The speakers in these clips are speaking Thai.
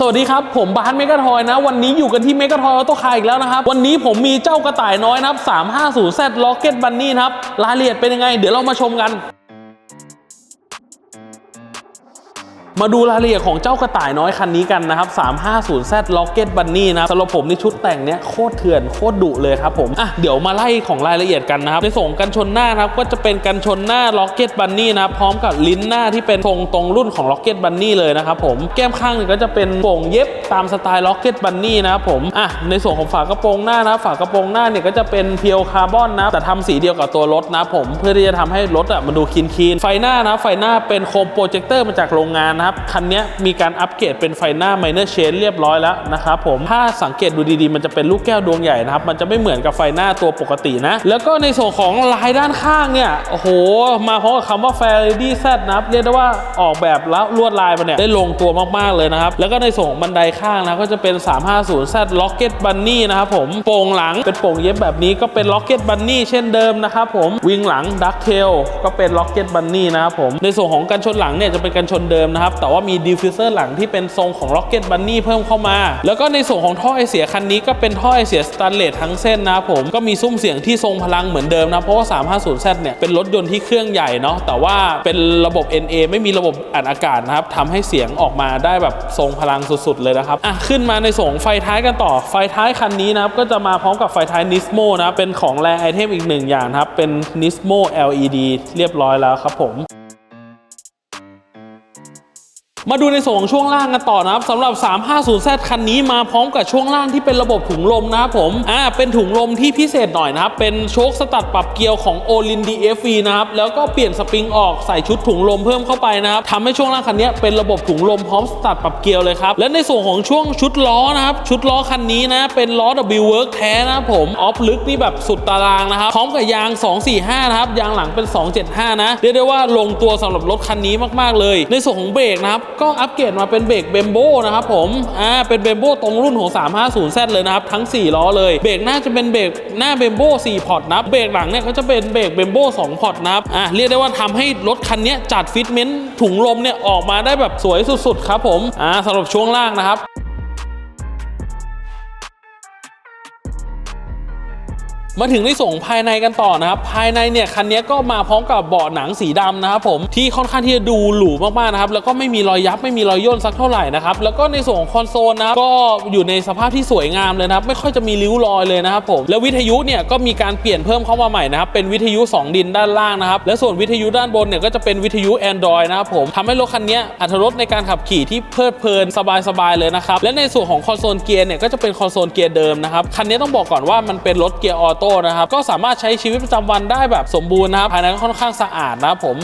สวัสดีครับ ผมบาสเมกะทอยนะ วันนี้อยู่กันที่เมกะทอยออโต้คาร์อีกแล้วนะครับ วันนี้ผมมีเจ้ากระต่ายน้อยนะครับ 350Z Rocket Bunny นะครับ รายละเอียดเป็นยังไง เดี๋ยวเรามาชมกัน มาดูรายละเอียดของเจ้ากระต่ายน้อยคันนี้กันนะครับ 350Z Rocket Bunny นะสำหรับผมนี่ชุดแต่งเนี้ยโคตรเถื่อนโคตรดุเลยครับผม อะ เดี๋ยวมาไล่ของรายละเอียดกันนะครับ ในส่งกันชนหน้านะครับ ก็จะเป็นกันชนหน้า Rocket Bunny นะพร้อมกับลิ้นหน้าที่เป็นทรงตรงรุ่นของ Rocket Bunny เลยนะครับผม แก้มข้างเนี่ยก็จะเป็นโป่งเย็บตามสไตล์ Rocket Bunny นะครับผม อะ ในส่วนของฝากระโปรงหน้านะ ฝากระโปรงหน้าเนี่ยก็จะเป็นเพียวคาร์บอนนะ แต่ทำสีเดียวกับตัวรถนะผม เพื่อที่จะทำให้รถอะมันดูคีนคีนไฟหน้านะ ไฟหน้าเป็นโคมโปรเจคเตอร์มาจากโรงงานนะครับ คันนี้มีการอัปเกรดเป็นไฟหน้า Minor Shade เรียบร้อยแล้วนะครับผม ถ้าสังเกตดูดีๆ มันจะเป็นลูกแก้วดวงใหญ่นะครับ มันจะไม่เหมือนกับไฟหน้าตัวปกตินะ แล้วก็ในส่วนของลายด้านข้างเนี่ย โอ้โห มาพร้อมกับคำว่า f a i r y Z นะครับ เรียกได้ว่าออกแบบแล้วลวดลายมันเนี่ยได้ลงตัวมากๆเลยนะครับ แล้วก็ในส่วนของบันไดข้างนะก็จะเป็น 350 Z Rocket Bunny นะครับผม โป่งหลังเป็นโป่งเย็บแบบนี้ก็เป็น Rocket Bunny เช่นเดิมนะครับผม วิงหลัง Duck Tail ก็เป็น Rocket Bunny นะครับผม ในส่วนของกันชนหลังเนี่ยจะเป็นกันชนเดิมนะครับแต่ว่ามีดิฟฟิวเซอร์หลังที่เป็นทรงของ Rocket Bunny เพิ่มเข้ามา แล้วก็ในส่วนของท่อไอเสียคันนี้ก็เป็นท่อไอเสียสแตนเลสทั้งเส้นนะผมก็มีซุ้มเสียงที่ทรงพลังเหมือนเดิมนะ เพราะว่า 350Z เนี่ยเป็นรถยนต์ที่เครื่องใหญ่เนาะแต่ว่าเป็นระบบ NA ไม่มีระบบอัดอากาศนะครับทำให้เสียงออกมาได้แบบทรงพลังสุดๆเลยนะครับอะขึ้นมาในส่วนของไฟท้ายกันต่อไฟท้ายคันนี้นะครับก็จะมาพร้อมกับไฟท้าย Nismo นะเป็นของแรไอเทมอีกหนึ่งอย่างครับเป็น Nismo LED เรียบร้อยแล้วครับผม มาดูในส่วนของช่วงล่างกันต่อนะครับสำหรับ 350Z คันนี้มาพร้อมกับช่วงล่างที่เป็นระบบถุงลมนะครับผมอ่าเป็นถุงลมที่พิเศษหน่อยนะครับ เป็นโชคสตัดปรับเกียร์ของ o l i n DFV นะครับแล้วก็เปลี่ยนสปริงออกใส่ชุดถุงลมเพิ่มเข้าไปนะครับทำให้ช่วงล่างคันนี้เป็นระบบถุงลมพร้อมสตัดปรับเกียร์เลยครับและในส่วนของช่วงชุดล้อนะครับชุดล้อคันนี้นะเป็นล้อ W Work แท้นะครับผมออฟลึกนี่แบบสุดตารางนะครับพร้อมกับยาง 245 นะครับยางหลังเป็น 275 นะเรียกได้ว่าลงตัวสำหรับรถคันนี้มากๆเลย ในส่วนของเบรกนะครับก็อัปเกรดมาเป็นเบรกเบมโบนะครับผมอ่าเป็นเบมโบตรงรุ่นของ 350Z เลยนะครับ ทั้ง 4 ล้อเลย เบรกหน้าจะเป็นเบรกหน้าเบมโบ4พอร์ตนับเบรกหลังเนี่ยก็จะเป็นเบรกเบมโบ2พอร์ตนับอ่าเรียกได้ว่าทำให้รถคันนี้จัดฟิตเมนต์ถุงลมเนี่ยออกมาได้แบบสวยสุดๆครับผมอ่าสำหรับช่วงล่างนะครับ มาถึงในส่งภายในกันต่อนะครับ ภายในเนี่ยคันนี้ก็มาพร้อมกับเบาะหนังสีดำนะครับผมที่ค่อนข้างที่จะดูหรูมากๆนะครับแล้วก็ไม่มีรอยยับไม่มีรอยย่นสักเท่าไหร่นะครับแล้วก็ในส่วนของคอนโซลนะครับก็อยู่ในสภาพที่สวยงามเลยนะครับไม่ค่อยจะมีริ้วรอยเลยนะครับผมแล้ววิทยุเนี่ยก็มีการเปลี่ยนเพิ่มเข้ามาใหม่นะครับเป็นวิทยุ 2 ดินด้านล่างนะครับและส่วนวิทยุด้านบนเนี่ยก็จะเป็นวิทยุ Android นะครับผมทำให้รถคันนี้อัตรถรสในการขับขี่ที่เพลิดเพลินสบายๆเลยนะครับและในส่วนของคอนโซลเกียร์เนี่ยก็จะเป็นคอนโซลเกียร์เดิมนะครับคันนี้ต้องบอกก่อนว่ามันเป็นรถเกียร์ออโตนะครับก็สามารถใช้ชีวิตประจำวันได้แบบสมบูรณ์นะครับภายในก็ค่อนข้างสะอาดนะครับผม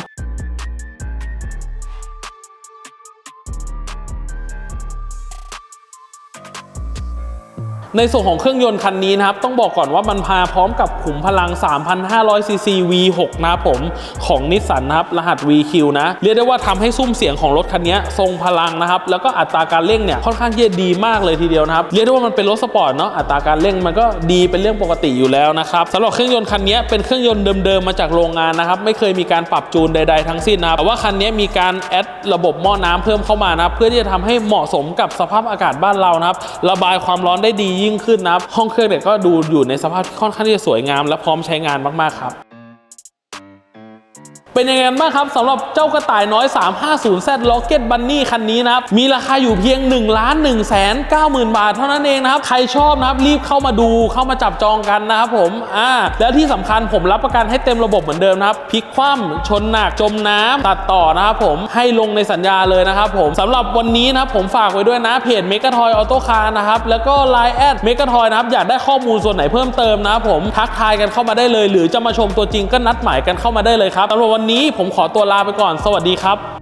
ในส่วนของเครื่องยนต์คันนี้นะครับ ต้องบอกก่อนว่ามันพาพร้อมกับขุมพลัง 3,500ซีซี V6 นะผมของนิสสันนะครับ รหัส VQ นะ เรียกได้ว่าทำให้ซุ้มเสียงของรถคันนี้ทรงพลังนะครับ แล้วก็อัตราการเร่งเนี่ยค่อนข้างที่จะดีมากเลยทีเดียวนะครับ เรียกได้ว่ามันเป็นรถสปอร์ตเนาะอัตราการเร่งมันก็ดีเป็นเรื่องปกติอยู่แล้วนะครับสำหรับเครื่องยนต์คันนี้เป็นเครื่องยนต์เดิมๆมาจากโรงงานนะครับไม่เคยมีการปรับจูนใด ๆ ทั้งสิ้นนะครับแต่ว่าคันนี้มีการแอดระบบหม้อน้ำเพิ่มเข้ามานะเพื่อที่จะทำให้เหมาะสมกับสภาพอากาศบ้านเรานะครับระบายความร้อนได้ดียิ่งขึ้นนับห้องเครื่องเนี่ยก็ดูอยู่ในสภาพที่ค่อนข้างที่จะสวยงาม และพร้อมใช้งานมากๆครับ เป็นยังไงบ้างครับสำหรับเจ้ากระต่ายน้อย 350Z Rocket Bunny คันนี้นะครับ มีราคาอยู่เพียง1ล้าน1แสน90,000 บาทเท่านั้นเองนะครับ ใครชอบนะครับ รีบเข้ามาดูเข้ามาจับจองกันนะครับผม อ่า แล้วที่สำคัญผมรับประกันให้เต็มระบบเหมือนเดิมนะครับ พลิกคว่ำชนหนัก จมน้ำตัดต่อนะครับผม ให้ลงในสัญญาเลยนะครับผมสำหรับวันนี้นะครับผมฝากไว้ด้วยนะเพจ m e g a t o y Auto Car นะครับ แล้วก็ Line แอด m e g a t o y นะครับ อยากได้ข้อมูลส่วนไหนเพิ่มเติมนะครับผม ทักทายกันเข้ามาได้เลย หรือจะมาชมตัวจริงก็นัดหมายกันเข้ามาได้เลยครับสำหรับวันนี้ผมขอตัวลาไปก่อน สวัสดีครับ